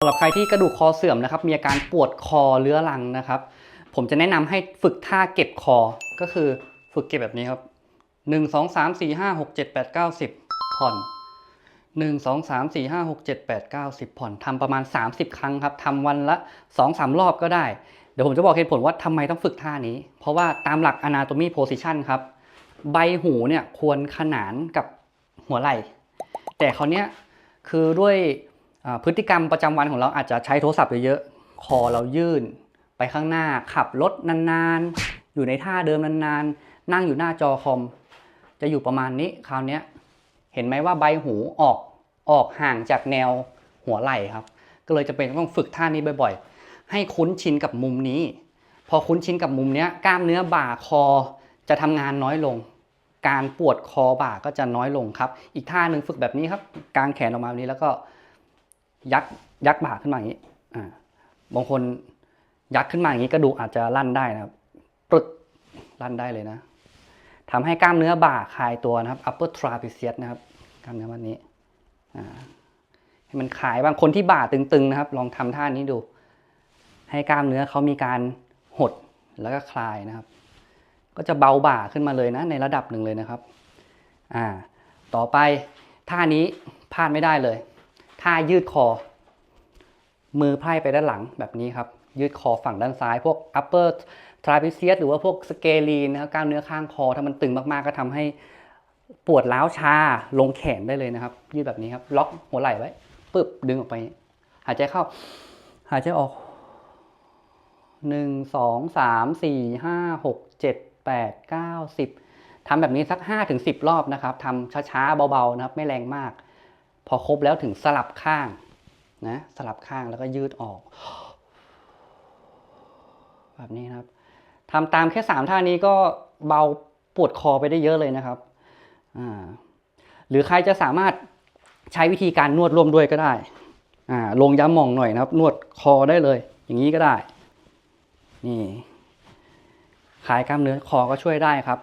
สำหรับใครที่กระดูกคอเสื่อมนะครับมีอาการปวดคอเรื้อรังนะครับ ผมจะแนะนำให้ฝึกท่าเก็บคอ ก็คือฝึกเก็บแบบนี้ครับ 1 2 3 4 5 6 7 8 9 10 ผ่อน 1 2 3 4 5 6 7 8 9 10 ผ่อนทำประมาณ 30 ครั้งครับทำวันละ 2-3 รอบก็ได้ เดี๋ยวผมจะบอกเหตุผลว่าทำไมต้องฝึกท่านี้ เพราะว่าตามหลัก anatomy position ครับ ใบหูเนี่ยควรขนานกับหัวไหล่ แต่คราวเนี้ยคือด้วย พฤติกรรมประจำวันของเราอาจจะใช้โทรศัพท์เยอะๆ คอเรายื่น ไปข้างหน้าขับรถนานๆ อยู่ในท่าเดิมนานๆ นั่งอยู่หน้าจอคอม จะอยู่ประมาณนี้คราวนี้เห็นไหมว่าใบหูออกออกห่างจากแนวหัวไหล่ครับ ก็เลยจะเป็นต้องฝึกท่านี้บ่อยๆ ให้คุ้นชินกับมุมนี้ พอคุ้นชินกับมุมนี้กล้ามเนื้อบ่าคอจะทำงานน้อยลง การปวดคอบ่าก็จะน้อยลงครับ อีกท่าหนึ่งฝึกแบบนี้ครับ กางแขนออกมาแบบนี้แล้วก็ ยักยักบ่าขึ้นมาอย่างนี้อ่าบางคนยักขึ้นมาอย่างนี้กระดูกอาจจะลั่นได้นะครับปรึดลั่นได้เลยนะทำให้กล้ามเนื้อบ่าคลายตัวนะครับ upper trapezius นะครับกล้ามเนื้อวันนี้อ่าให้มันคลายบางคนที่บ่าตึงๆนะครับ ลองทำท่านี้ดู ให้กล้ามเนื้อเขามีการหดแล้วก็คลายนะครับ ก็จะเบาบ่าขึ้นมาเลยนะ ในระดับหนึ่งเลยนะครับ อ่า ต่อไปท่านี้พลาดไม่ได้เลย ท่ายืดคอ มือไพร่ไปด้านหลังแบบนี้ครับ ยืดคอฝั่งด้านซ้าย พวก upper trapezius หรือว่าพวกสเกลีนนะครับกล้ามเนื้อข้างคอถ้ามันตึงมากๆก็ทำให้ปวดร้าวชาลงแขนได้เลยนะครับ ยืดแบบนี้ครับ ล็อกหัวไหล่ไว้ปึ๊บดึงออกไป หายใจเข้า หายใจออกหนึ่งสองสามสี่ห้าหกเจ็ดแปดเก้าสิบทำแบบนี้สักห้าถึงสิบรอบนะครับทำช้าๆ เบาๆนะครับ ไม่แรงมาก พอครบแล้วถึงสลับข้างนะสลับข้างแล้วก็ยืดออก แบบนี้ครับทำตามแค่สามท่านี้ก็เบาปวดคอไปได้เยอะเลยนะครับหรือใครจะสามารถใช้วิธีการนวดร่วมด้วยก็ได้ลงย้ำมองหน่อยนะครับ นวดคอได้เลย อย่างนี้ก็ได้ นี่คลายกล้ามเนื้อคอก็ช่วยได้ครับ